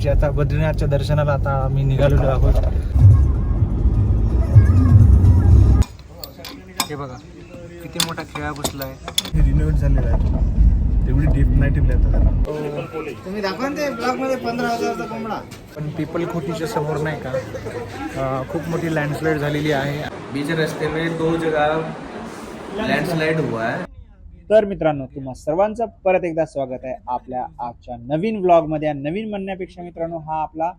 आमची आता बद्रीनाथच्या दर्शनाला आता आम्ही निघालेलो आहोत. हे बघा किती मोठा खेळा बसलाय. हे रिनोव्हेट झालेलं आहे. तेवढी डीप नाही टिपल्या तुम्ही दाखवा ते ब्लॉकमध्ये पंधरा हजारचा कोंबडा. पण पिपलखोटीच्या समोर नाही का? खूप मोठी लँडस्लाईड झालेली आहे. बीच रास्ते में दो जगह लैंडस्लाइड हुआ है। तर मित्रांनो तुम्हा सर्वांचं परत एकदा स्वागत आहे आपल्या आजच्या नवीन व्लॉगमध्ये नवीन म्हणण्यापेक्षा मित्रांनो हा आपला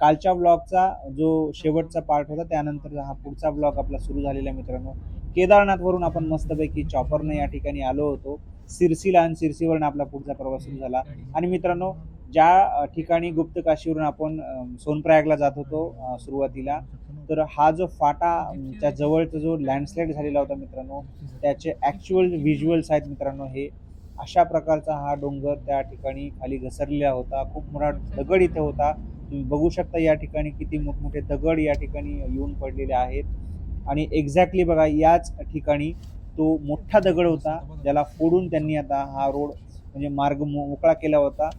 कालच्या ब्लॉगचा जो शेवटचा पार्ट होता त्यानंतर हा पुढचा ब्लॉग आपला सुरू झालेला मित्रांनो. केदारनाथवरून आपण मस्तपैकी चॉपरनं या ठिकाणी आलो होतो. सिरसीला आणि सिरसीवरून आपला पुढचा प्रवास सुरू झाला. आणि मित्रांनो ज्या ठिकाणी गुप्त काशीवरून आपण सोनप्रयागला जात होतो सुरुवातीला तर हा जो फाटा त्या जवळचा जो लँडस्लाईड झालेला होता मित्रांनो त्याचे ॲक्च्युअल व्हिज्युअल्स आहेत मित्रांनो हे. अशा प्रकारचा हा डोंगर त्या ठिकाणी खाली घसरलेला होता. खूप मोठा दगड इथे होता. तुम्ही बघू शकता या ठिकाणी किती मोठमोठे दगड या ठिकाणी येऊन पडलेले आहेत. आणि एक्झॅक्टली बघा याच ठिकाणी तो मोठा दगड होता ज्याला फोडून त्यांनी आता हा रोड म्हणजे मार्ग मो- मोकळा केला होता.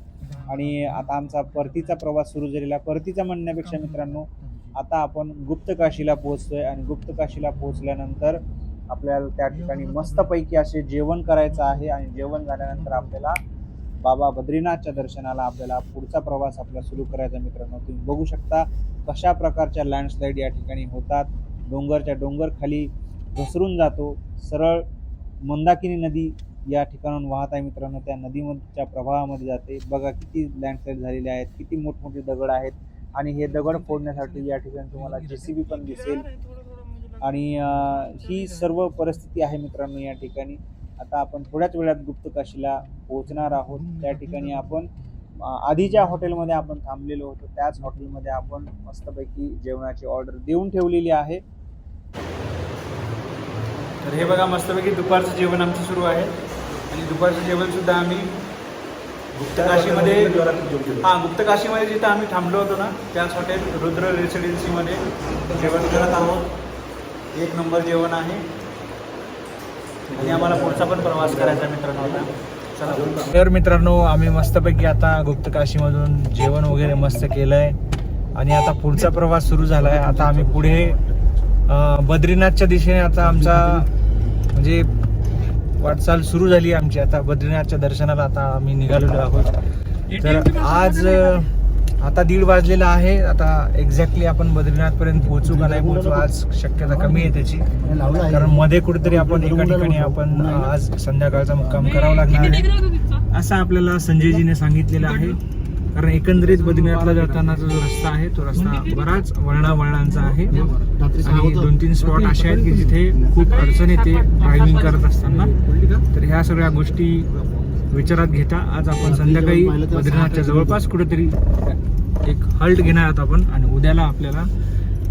आणि आता आमचा परतीचा प्रवास सुरू झालेला परतीचा म्हणण्यापेक्षा मित्रांनो आता आपण गुप्त काशीला पोहोचतोय आणि गुप्त काशीला पोहोचल्यानंतर आपल्याला त्या ठिकाणी मस्तपैकी असे जेवण करायचं आहे आणि जेवण झाल्यानंतर आपल्याला बाबा बद्रीनाथच्या दर्शनाला आपल्याला पुढचा प्रवास आपला सुरू करायचा मित्रांनो. तुम्ही बघू शकता कशा प्रकारच्या लँडस्लाईड या ठिकाणी होतात. डोंगरच्या डोंगर खाली घसरून जातो. सरळ मंदाकिनी नदी या ठिकाणाहून वाहत आहे मित्रांनो त्या नदीमधच्या प्रवाहामध्ये जाते. बघा किती लँडस्लाईड झालेले आहेत किती मोठमोठे दगड आहेत आणि हे दगड फोडण्यासाठी या ठिकाणी तुम्हाला जे सी बी पण दिसेल. आणि ही सर्व परिस्थिती आहे मित्रांनो या ठिकाणी. आता आपण थोड्याच वेळात गुप्तकाशीला पोहोचणार आहोत. त्या ठिकाणी आपण आधी आधीच्या हॉटेलमध्ये आपण थांबलेलो होतो त्याच हॉटेलमध्ये आपण मस्तपैकी जेवणाची ऑर्डर देऊन ठेवलेली आहे. तर हे बघा मस्तपैकी दुपारचं जेवण आमचं सुरू आहे. आणि दुपारचं जेवण सुद्धा आम्ही गुप्तकाशीमध्ये हां गुप्तकाशीमध्ये जिथं आम्ही थांबलो होतो ना त्याच हॉटेल रुद्र रेसिडेन्सीमध्ये जेवण करत आहोत. एक नंबर जेवण आहे. आणि आम्हाला पुढचा पण प्रवास करायचा मित्रांनो आता. चला. तर मित्रांनो आम्ही मस्तपैकी आता गुप्तकाशीमधून जेवण वगैरे मस्त केलं आहे आणि आता पुढचा प्रवास सुरू झाला आहे आता आम्ही पुढे बद्रीनाथच्या दिशेने आता आमचा म्हणजे वाटचाल सुरू झाली आमची. आता बद्रीनाथच्या दर्शनाला आता आम्ही निघालेलो आहोत. तर आज आता दीड वाजलेला आहे. आता एक्झॅक्टली आपण बद्रीनाथपर्यंत पोहोचू का नाही पोहोचू आज शक्यता कमी आहे त्याची. कारण मध्ये कुठेतरी आपण एका ठिकाणी आपण आज संध्याकाळचा मुक्काम करावा लागणार आहे. असं आपल्याला संजयजीने सांगितलेलं आहे. कारण एकंदरीत बद्रीनाथला जातानाचा जो रस्ता आहे तो रस्ता बराच वळणा वळणांचा आहे. आणि दोन तीन स्पॉट असे आहेत की जिथे खूप अडचण येते ड्रायव्हिंग करत असताना. तर ह्या सगळ्या गोष्टी विचारात घेता. आज आपण संध्याकाळी बद्रीनाथच्या जवळपास कुठेतरी एक हल्ट घेणार आहोत आपण आणि उद्याला आपल्याला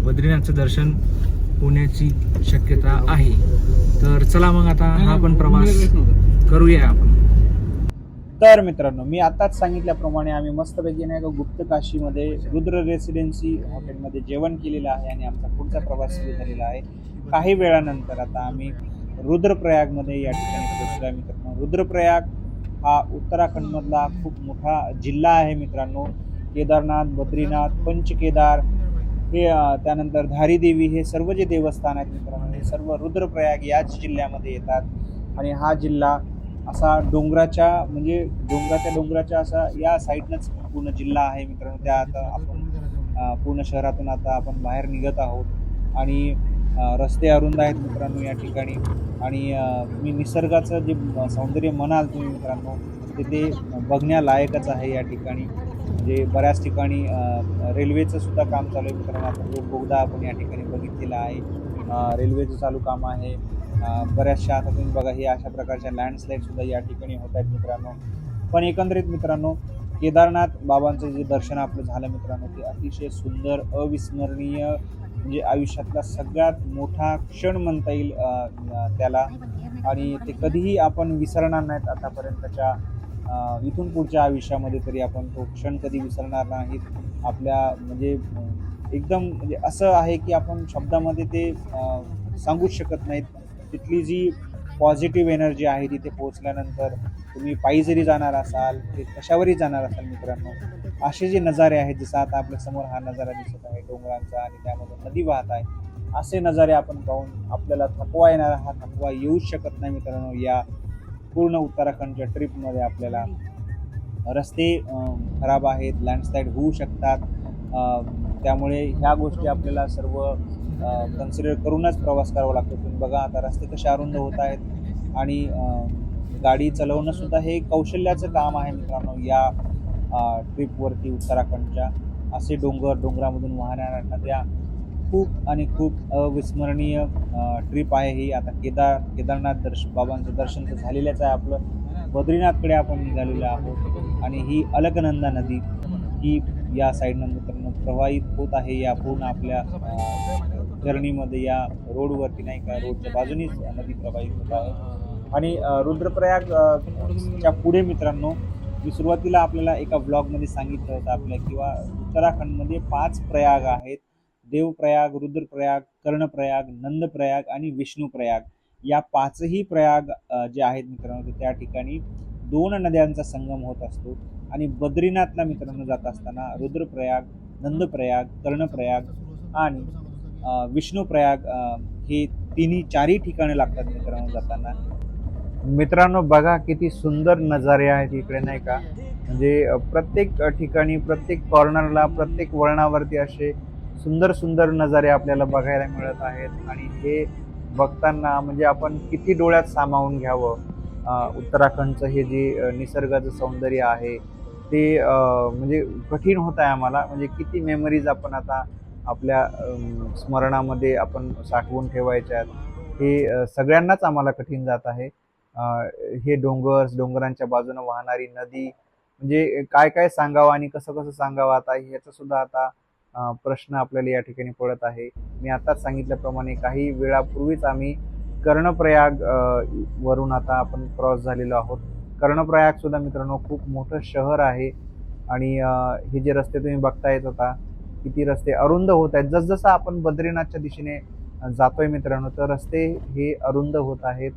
बद्रीनाथचं दर्शन होण्याची शक्यता आहे. तर चला मग आता हा पण प्रवास करूया आपण. तर मित्रांनो मी आताच सांगितल्याप्रमाणे आम्ही मस्तपैकी नाही का गुप्त काशीमध्ये रुद्र रेसिडेन्सी हॉटेलमध्ये जेवण केलेलं आहे आणि आमचा पुढचा प्रवास सुरू झालेला आहे. काही वेळानंतर आता आम्ही रुद्रप्रयागमध्ये या ठिकाणी पोहोचलो आहे मित्रांनो. रुद्रप्रयाग हा उत्तराखंडमधला खूप मोठा जिल्हा आहे मित्रांनो. केदारनाथ बद्रीनाथ पंचकेदार हे त्यानंतर धारीदेवी हे सर्व जे देवस्थान आहेत मित्रांनो हे सर्व रुद्रप्रयाग याच जिल्ह्यामध्ये येतात. आणि हा जिल्हा असा डोंगराच्या म्हणजे डोंगराच्या डोंगराच्या असा या साईडनंच पूर्ण जिल्हा आहे मित्रांनो. त्या आता आपण पूर्ण शहरातून आता आपण बाहेर निघत आहोत. आणि रस्ते अरुंद आहेत मित्रांनो या ठिकाणी. आणि तुम्ही निसर्गाचं जे सौंदर्य म्हणाल तुम्ही मित्रांनो ते ते बघण्यालायकच आहे या ठिकाणी. म्हणजे बऱ्याच ठिकाणी रेल्वेचं सुद्धा काम चालू आहे मित्रांनो. आपण जो बोगदा आपण या ठिकाणी बघितलेला आहे. रेल्वेचं चालू काम आहे. बऱ्याचशा आता तुम्ही बघा हे अशा प्रकारच्या लँडस्लाईड सुद्धा या ठिकाणी होत आहेत मित्रांनो. पण एकंदरीत मित्रांनो केदारनाथ बाबांचं जे दर्शन आपलं झालं मित्रांनो ते अतिशय सुंदर अविस्मरणीय म्हणजे आयुष्यातला सगळ्यात मोठा क्षण म्हणता येईल त्याला. आणि ते कधीही आपण विसरणार नाहीत आतापर्यंतच्या इथून पुढच्या आयुष्यामध्ये तरी आपण तो क्षण कधी विसरणार नाहीत. आपल्या म्हणजे एकदम म्हणजे असं आहे की आपण शब्दामध्ये ते सांगूच शकत नाहीत. तिथली जी पॉझिटिव्ह एनर्जी आहे तिथे पोहोचल्यानंतर तुम्ही पायी जरी जाणार असाल ते कशावरही जाणार असाल मित्रांनो असे जे नजारे आहेत जसं आता आपल्यासमोर हा नजारा दिसत आहे डोंगरांचा आणि त्यामध्ये नदी वाहत आहे असे नजारे आपण पाहून आपल्याला थकवा येणारा हा थकवा येऊच शकत नाही मित्रांनो या पूर्ण उत्तराखंडच्या ट्रिपमध्ये आपल्याला. रस्ते खराब आहेत लँडस्लाईड होऊ शकतात. त्यामुळे ह्या गोष्टी आपल्याला सर्व कन्सिडर करूनच प्रवास करावा लागतो. तुम्ही बघा आता रस्ते कसे अरुंद होत आहेत आणि गाडी चालवणं सुद्धा हे कौशल्याचं काम आहे मित्रांनो. या ट्रिपवरती उत्तराखंडच्या असे डोंगर डोंगरामधून वाहणाऱ्या नद्या खूप आणि खूप अविस्मरणीय ट्रिप आहे ही. आता केदार केदारनाथ दर्श बाबांचं दर्शन तर झालेलंच आहे आपलं. बद्रीनाथकडे आपण निघालेलो आहोत. आणि ही अलकनंदा नदी ही या साईडनं मित्रांनो प्रवाहित होत आहे. या पूर्ण आपल्या जर्नीमध्ये या रोडवरती नाही का रोडच्या बाजूनीच नदी प्रवाहित होत आहे. आणि रुद्रप्रयाग च्या पुढे मित्रांनो मी सुरुवातीला आपल्याला एका ब्लॉगमध्ये सांगितलं होतं आपल्या किंवा उत्तराखंडमध्ये पाच प्रयाग आहेत. देवप्रयाग रुद्रप्रयाग कर्णप्रयाग नंदप्रयाग आणि विष्णुप्रयाग. या पाचही प्रयाग जे आहेत मित्रांनो त्या ठिकाणी दोन नद्यांचा संगम होत असतो. आणि बद्रीनाथला मित्रांनो जात असताना रुद्रप्रयाग नंदप्रयाग कर्णप्रयाग आणि विष्णुप्रयाग हे तिन्ही चारही ठिकाणे लागतात मित्रांनो जाताना. मित्रांनो बघा किती सुंदर नजारे आहेत इकडे नाही का? म्हणजे प्रत्येक ठिकाणी प्रत्येक कॉर्नरला प्रत्येक वळणावरती असे सुंदर सुंदर नजारे आपल्याला बघायला मिळत आहेत. आणि हे बघताना म्हणजे आपण किती डोळ्यात सामावून घ्यावं. उत्तराखंडचं हे जे निसर्गाचं सौंदर्य आहे ते म्हणजे कठीण होत आहे आम्हाला. म्हणजे किती मेमरीज आपण आता आपल्या स्मरणामध्ये आपण साठवून ठेवायच्या आहेत. हे सगळ्यांनाच आम्हाला कठीण जात आहे. हे डोंगर डोंगरांच्या बाजूने वाहणारी नदी म्हणजे काय काय सांगावं आणि कसं कसं सांगावं आता ह्याचा सुद्धा आता प्रश्न आपल्याला या ठिकाणी पडत आहे. मी आताच सांगितल्याप्रमाणे काही वेळापूर्वीच आम्ही कर्णप्रयाग वरून आता आपण क्रॉस झालेलो आहोत. कर्णप्रयाग सुद्धा मित्रांनो खूप मोठं शहर आहे. आणि हे जे रस्ते तुम्ही बघतायत आता किती रस्ते अरुंद होत आहेत. जसजसं आपण बद्रीनाथच्या दिशेने जातोय मित्रांनो तर रस्ते हे अरुंद होत आहेत.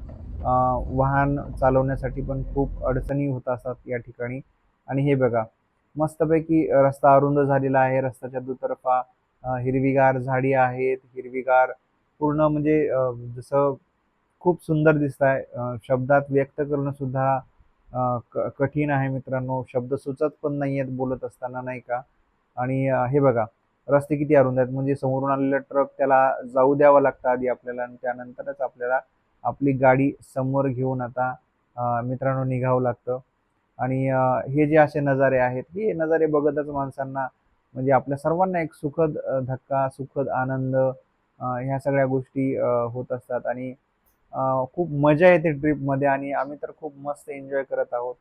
वाहन चालवण्यासाठी पण खूप अडचणी होत असतात या ठिकाणी. आणि हे बघा मस्तपैकी रस्ता अरुंद झालेला आहे. रस्त्याच्या दुतर्फा हिरवीगार झाडी आहेत. हिरवीगार पूर्ण म्हणजे जसं खूप सुंदर दिसत आहे शब्दात व्यक्त करणं सुद्धा कठीण आहे मित्रांनो. शब्द सुचत पण नाही आहेत बोलत असताना नाही का? आणि हे बघा रस्ते किती अरुंद आहेत. म्हणजे समोरून आलेला ट्रक त्याला जाऊ द्यावा लागतं आधी आपल्याला आणि त्यानंतरच आपल्याला आपली गाडी समोर घेऊन आता मित्रांनो निघावं लागतं. आणि हे जे असे नजारे आहेत हे नजारे बघतच माणसांना म्हणजे आपल्या सर्वांना एक सुखद धक्का सुखद आनंद ह्या सगळ्या गोष्टी होत असतात. आणि खूप मजा येते ट्रिपमध्ये आणि आम्ही तर खूप मस्त एन्जॉय करत आहोत.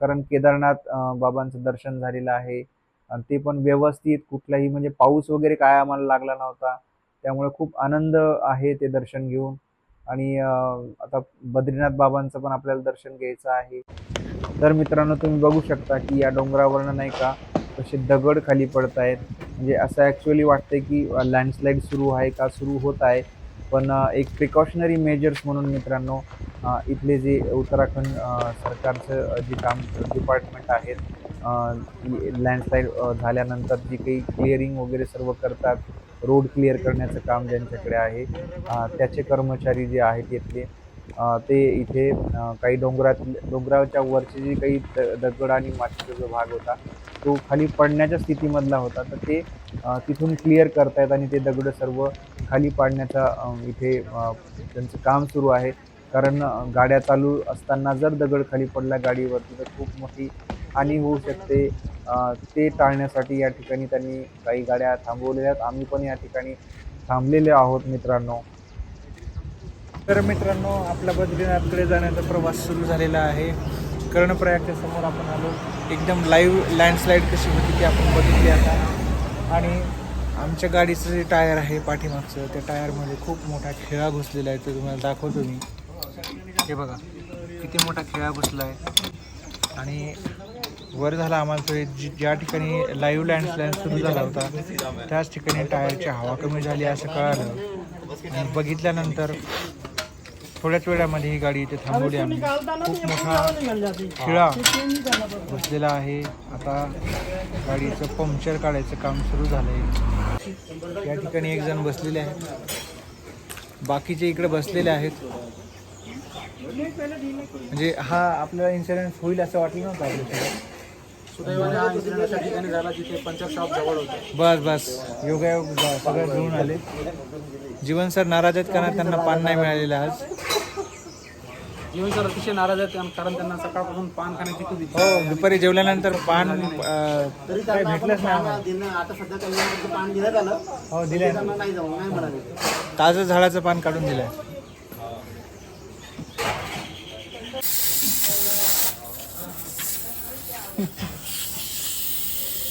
कारण केदारनाथ बाबांचं दर्शन झालेलं आहे. आणि ते पण व्यवस्थित कुठलाही म्हणजे पाऊस वगैरे काय आम्हाला लागला नव्हता. त्यामुळे खूप आनंद आहे ते दर्शन घेऊन. आणि आता बद्रीनाथ बाबांचं पण आपल्याला दर्शन घ्यायचं आहे. तर मित्रांनो तुम्ही बघू शकता की या डोंगरावरनं नाही का तसे दगड खाली पडत आहेत म्हणजे असं ॲक्च्युअली वाटतंय की लँडस्लाईड सुरू आहे का? सुरू होत आहे. पण एक प्रिकॉशनरी मेजर्स म्हणून मित्रांनो इथले जे उत्तराखंड सरकारचं जे काम डिपार्टमेंट आहेत लँडस्लाईड झाल्यानंतर जी काही क्लिअरिंग वगैरे सर्व करतात रोड क्लिअर करण्याचं काम ज्यांच्याकडे आहे त्याचे कर्मचारी जे आहेत इथले ते इथे काही डोंगरात डोंगराच्या वरचे जे काही द- दगड आणि मातीचा जो भाग होता तो खाली पडण्याच्या स्थितीमधला होता. तर ते तिथून क्लिअर करतायत आणि ते दगड सर्व खाली पाडण्याचा इथे त्यांचं काम सुरू आहे. कारण गाड्या चालू असताना जर दगड खाली पडला गाडीवरती तर खूप मोठी हानी होऊ शकते. ते टाळण्यासाठी या ठिकाणी त्यांनी काही गाड्या थांबवलेल्या आहेत. आम्ही पण या ठिकाणी थांबलेले आहोत मित्रांनो. तर मित्रांनो आपला बद्रीनाथकडे जाण्याचा प्रवास सुरू झालेला आहे. कर्णप्रयागच्या समोर आपण आलो. एकदम लाईव्ह लँडस्लाईड कशी होती ती आपण बघितली आता. आणि आमच्या गाडीचं जे टायर आहे पाठीमागचं त्या टायरमध्ये खूप मोठा खिळा घुसलेला आहे ते तुम्हाला दाखवतो मी. हे बघा किती मोठा खिळा घुसला आहे. आणि वर झाला आम्हाला तो जी- ज्या ठिकाणी लाईव्ह लँडस्लाईड सुरू झाला होता त्याच ठिकाणी टायरची हवा कमी झाली असं कळालं. आणि बघितल्यानंतर थोड्याच वेळामध्ये ही गाडी इथे थांबवली आम्ही. खूप मोठा खिळा बसलेला आहे. आता गाडीचं पंक्चर काढायचं काम सुरू झालंय. या ठिकाणी एक जण बसलेले आहेत. बाकीचे इकडे बसलेले आहेत. म्हणजे हा आपल्याला इन्सिडेंट होईल असं वाटलं नव्हतं आपल्यासोबत सुदैवाने हा incident अशा ठिकाणी झाला जिथे पंचर शॉप जवळ होतं. बस बस. योगायोग सगळे जुळून आले. जीवन सर नाराज आहेत कारण त्यांना पान नाही मिळालेलं आज. जीवन सर अतिशय नाराज आहेत कारण- कारण त्यांना सकाळपासून पान खाण्याची खूप इच्छा हो दुपारी जेवल्यानंतर पान अं, काही भेटलंच नाही आम्हाला. आता सध्या दिलं झालं. हो दिलंय. ना. नाही जाऊ नाही म्हणाले. ताजं झाडाचं पान काढून दिलंय.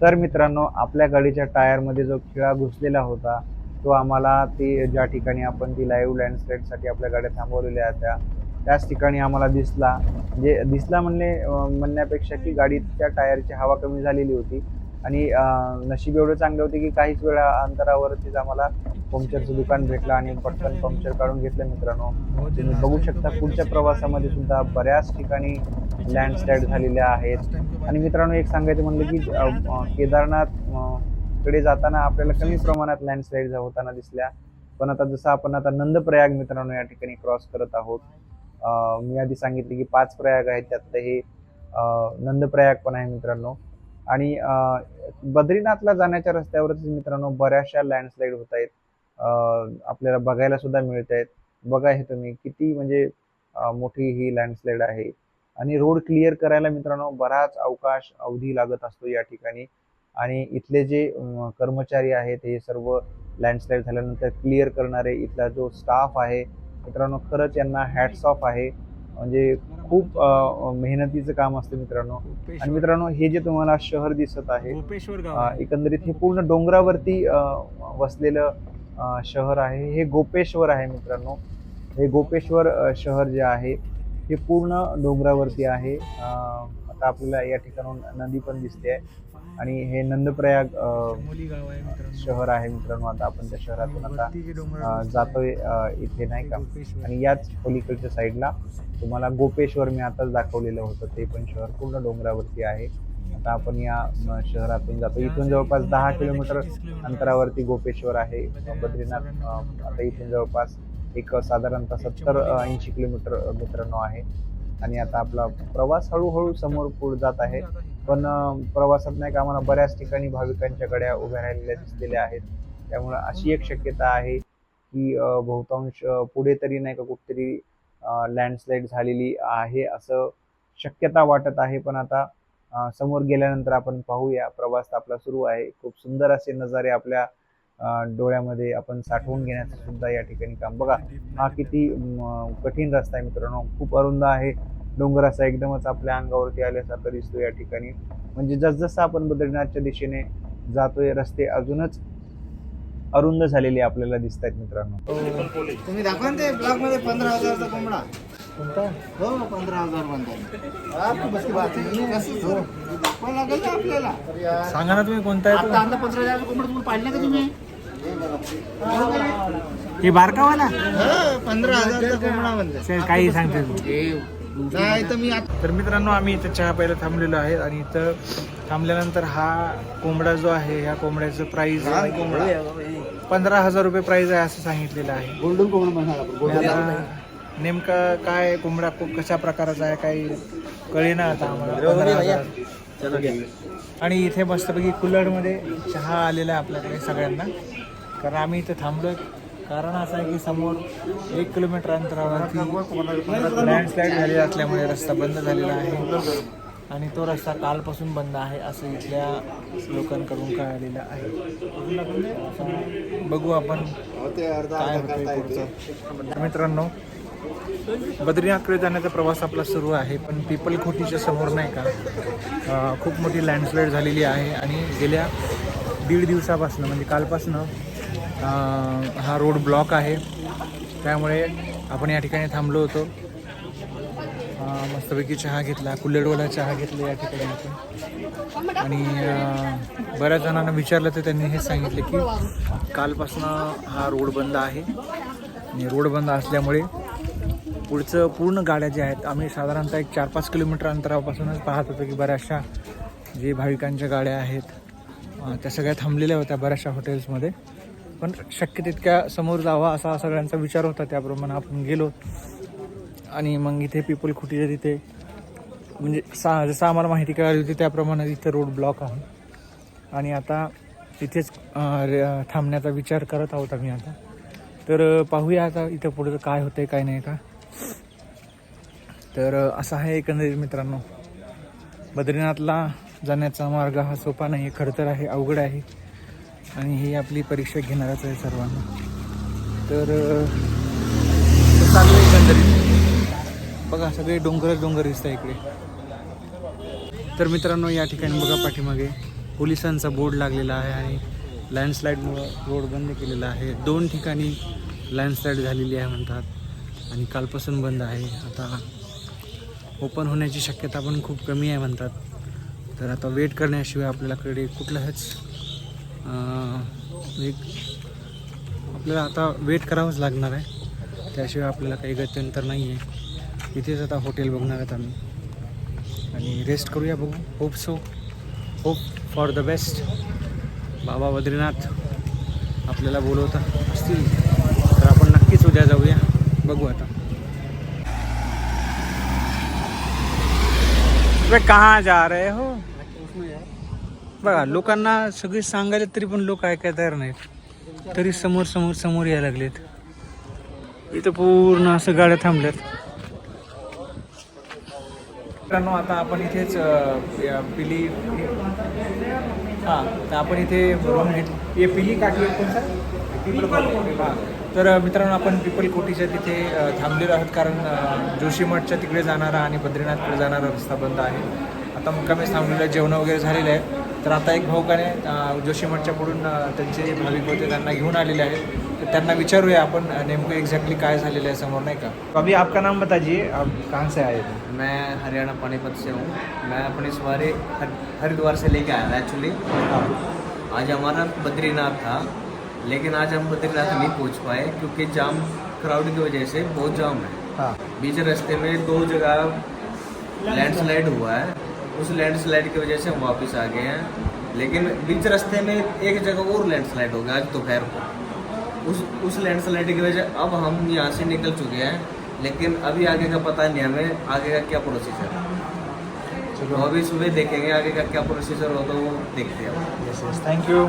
तर मित्रांनो आपल्या गाडीच्या टायरमध्ये जो खिळा घुसलेला होता तो आम्हाला ती ज्या ठिकाणी आपण ती लाईव्ह लँडस्लाईडसाठी आपल्या गाड्या थांबवलेल्या होत्या त्याच ठिकाणी आम्हाला दिसला. म्हणजे दिसला म्हणले म्हणण्यापेक्षा की गाडीच्या टायरची हवा कमी झालेली होती. आणि नशीब एवढं चांगलं होते की काहीच वेळा अंतरावरतीच आम्हाला पंक्चरचं दुकान भेटलं आणि पटकन पंक्चर काढून घेतलं मित्रांनो. तुम्ही बघू शकता पुढच्या प्रवासामध्ये सुद्धा बऱ्याच ठिकाणी लँडस्लाईड झालेल्या आहेत. आणि मित्रांनो एक सांगायचं म्हणलं की केदारनाथकडे जाताना आपल्याला कमी प्रमाणात लँडस्लाईड होताना दिसल्या. पण आता जसं आपण आता नंदप्रयाग मित्रांनो या ठिकाणी क्रॉस करत आहोत. मी आधी सांगितले की पाच प्रयाग आहेत त्यातलं हे नंदप्रयाग पण आहे मित्रांनो. आणि बद्रीनाथला जाण्याच्या रस्त्यावरच मित्रांनो बऱ्याचशा लँडस्लाईड होत आहेत आपल्याला बघायला सुद्धा मिळत आहेत बघा हे तुम्ही किती म्हणजे मोठी ही लँडस्लाईड आहे. आणि रोड क्लिअर करायला मित्रांनो बराच अवकाश अवधी लागत असतो या ठिकाणी. आणि इथले जे कर्मचारी आहेत हे सर्व लँडस्लाईड झाल्यानंतर क्लिअर करणारे इथला जो स्टाफ आहे मित्रांनो खरंच यांना हॅट्स ऑफ आहे. म्हणजे खूप मेहनतीचं काम असतं मित्रांनो. आणि मित्रांनो हे जे तुम्हाला शहर दिसत आहे एकंदरीत हे पूर्ण डोंगरावरती अं, वसलेलं शहर आहे. हे गोपेश्वर आहे मित्रांनो. हे गोपेश्वर शहर जे आहे हे पूर्ण डोंगरावरती आहे. आता आपल्याला या ठिकाणून नदी पण दिसते आणि हे नंदप्रयाग शहर आहे मित्रांनो आता आपण त्या शहरातून आता जातोय इथे नाही का. आणि याच पलीकडच्या साईडला तुम्हाला गोपेश्वर मी आताच दाखवलेलं होतं ते पण शहर पूर्ण डोंगरावरती आहे. आता आपण या शहरातून जातो. इथून जवळपास दहा किलोमीटर अंतरावरती गोपेश्वर आहे. बद्रीनाथ अं, आता इथून जवळपास एक साधारणतः सत्तर ऐंशी किलोमीटर मित्रांनो आहे. आणि आता आपला प्रवास हळूहळू समोर पुढे जात आहे. पण प्रवासात नाही का आम्हाला बऱ्याच ठिकाणी भाविकांच्या गड्या उभ्या राहिलेल्या दिसलेल्या आहेत. त्यामुळे अशी एक शक्यता आहे की बहुतांश पुढे तरी नाही का कुठेतरी लँडस्लाईड झालेली आहे असं शक्यता वाटत आहे. पण आता समोर गेल्यानंतर आपण पाहूया. प्रवास तर आपला सुरू आहे. खूप सुंदर असे नजारे आपल्या डोळ्यामध्ये आपण साठवून घेण्याचं सुद्धा या ठिकाणी काम. बघा हा किती कठीण रस्ता आहे मित्रांनो. खूप अरुंद आहे. डोंगर असा एकदमच आपल्या अंगावरती आल्यासारखं दिसतो या ठिकाणी. म्हणजे जसजसं आपण बद्रीनाथच्या दिशेने जातोय रस्ते अजूनच अरुंद झालेले आपल्याला दिसत आहेत मित्रांनो तुम्ही दाखवा ते ब्लॉकमध्ये पंधरा हजारचा कोंबडा. हो पंधरा हजार हो. लागेल ना आपल्याला? सांगा ना तुम्ही कोणता आता आता पंधरा हजारचा कोंबडा तुम्ही पाडला का तुम्ही? हे बारकावाला? हो, पंधरा हजारचा कोंबडा म्हणतात. काही सांगते नाही तर मी आता तर मित्रांनो आम्ही इथं चहा प्यायला थांबलेलो आहे आणि इथं थांबल्यानंतर हा कोंबडा जो आहे ह्या कोंबड्याचं प्राइस पंधरा हजार रुपये प्राइस आहे असं सांगितलेलं आहे. गोल्डन कोंबडा नेमकं काय कोंबडा खूप कशा प्रकाराचा आहे काही कळेना आता आम्हाला. आणि इथे मस्तपैकी कुल्लडमध्ये चहा आलेला आहे आपल्याकडे सगळ्यांना. कारण आम्ही इथे थांबलोय कारण असं आहे की समोर एक किलोमीटर अंतरावरती लँडस्लाईड झालेली असल्यामुळे रस्ता बंद झालेला आहे. आणि तो रस्ता कालपासून बंद आहे असं इथल्या लोकांकडून कळालेलं आहे. बघू आपण काय होतं पुढचं. मित्रांनो बद्रीनाथकडे जाण्याचा प्रवास आपला सुरू आहे पण पिपलखोटीच्या समोर नाही का? खूप मोठी लँडस्लाईड झालेली आहे आणि गेल्या दीड दिवसापासून म्हणजे कालपासनं हा रोड ब्लॉक आहे. त्यामुळे आपण या ठिकाणी थांबलो होतो. मस्तपैकी चहा घेतला. कुल्लेडवाला चहा घेतला या ठिकाणी आपण. आणि बऱ्याच जणांना विचारलं तर त्यांनी हे सांगितलं की कालपासून हा रोड बंद आहे. आणि रोड बंद असल्यामुळे पुढचं पूर्ण गाड्या ज्या आहेत आम्ही साधारणतः एक चार पाच किलोमीटर अंतरापासूनच पाहत होतो की बऱ्याचशा जे भाविकांच्या गाड्या आहेत त्या सगळ्या थांबलेल्या होत्या बऱ्याचशा हॉटेल्समध्ये पण शक्य तितक्या समोर जावा असा सगळ्यांचा विचार होता. त्याप्रमाणे आपण गेलो. आणि मग इथे पिपल खुटीच्या तिथे म्हणजे सा जसं आम्हाला माहिती कळाली होती त्याप्रमाणे इथे रोड ब्लॉक आहे. आणि आता तिथेच थांबण्याचा विचार करत आहोत आम्ही आता. तर पाहूया आता इथं पुढं काय होतंय काय नाही का? तर असं असा आहे एकंदरीत मित्रांनो. बद्रीनाथला जाण्याचा मार्ग हा सोपा नाही खडतर आहे अवघड आहे. आणि ही आपली परीक्षा घेणारच आहे सर्वांना. तर अं, चालू आहे एकंदरीत. बघा सगळे डोंगरच डोंगर दिसत आहे इकडे. तर मित्रांनो या ठिकाणी बघा पाठीमागे. पोलिसांचा बोर्ड लागलेला आहे आणि लँडस्लाईडमुळं रोड बंद केलेला आहे. दोन ठिकाणी लँडस्लाईड झालेली आहे म्हणतात. आणि कालपासून बंद आहे. आता ओपन होण्याची शक्यता पण खूप कमी आहे म्हणतात. तर आता वेट करण्याशिवाय आपल्याकडे कुठलाच म्हणजे एक आपल्याला आता वेट करावंच लागणार आहे. त्याशिवाय आपल्याला काही गत्यंतर नाही आहे इथेच आता हॉटेल बघणार आहेत आम्ही. आणि रेस्ट करूया बघू. Hope so hope for the best Baba Badrinath आपल्याला बोलवता. असतील. तर आपण नक्कीच उद्या जाऊया. बघू आता. कहाँ जा रहे हो? बघा लोकांना सगळी सांगायला तरी पण लोक ऐकायला तयार नाहीत. तरी समोर समोर समोर यायला लागलेत. इथं पूर्ण असं गाड्या थांबल्यात. मित्रांनो आता आपण इथेच पिली हां तर आपण इथे रूम घेत हे पिली काठी कोणता हां. तर मित्रांनो आपण पिपलकोटीच्या तिथे थांबलेलो आहोत कारण जोशीमठच्या तिकडे जाणारा आणि बद्रीनाथकडे जाणारा रस्ता बंद आहे. आता मुक्कामी थांबलेलं आहे, जेवण वगैरे झालेलं आहे. तर आता एक भाऊकाने जोशीमठच्या पुढून अ, त्यांचे भाविक होते त्यांना घेऊन आलेले आहेत. तर त्यांना विचारूया आपण नेमकं एक्झॅक्टली काय झालेलं आहे समोर नाही का? अभी आपका नाम बताइए आप कहाँ से आए थे? मैं हरियाणा पानीपत से हूँ। मैं अपनी सवारी हर- हरिद्वार से लेके आया था एक्चुअली आज हमारा बद्रीनाथ था लेकिन आज हम बद्रीनाथ नहीं पहुँच पाए क्योंकि जाम क्राउड की वजह से बहुत जाम है। हाँ। बीच रास्ते में दो जगह लैंडस्लाइड हुआ है। उस लैंडस्लाइड की वजह से हम वापस आ गए हैं। लेकिन बीच रास्ते में एक जगह और लैंडस्लाइड हो गया आज दोपहर को। उस उस लैंडस्लाइड की वजह अब हम यहाँ से निकल चुके हैं लेकिन अभी आगे का पता नहीं हमें आगे का क्या प्रोसीजर है। तो अभी सुबह देखेंगे आगे का क्या प्रोसीजर होगा वो देखते हैं। Thank you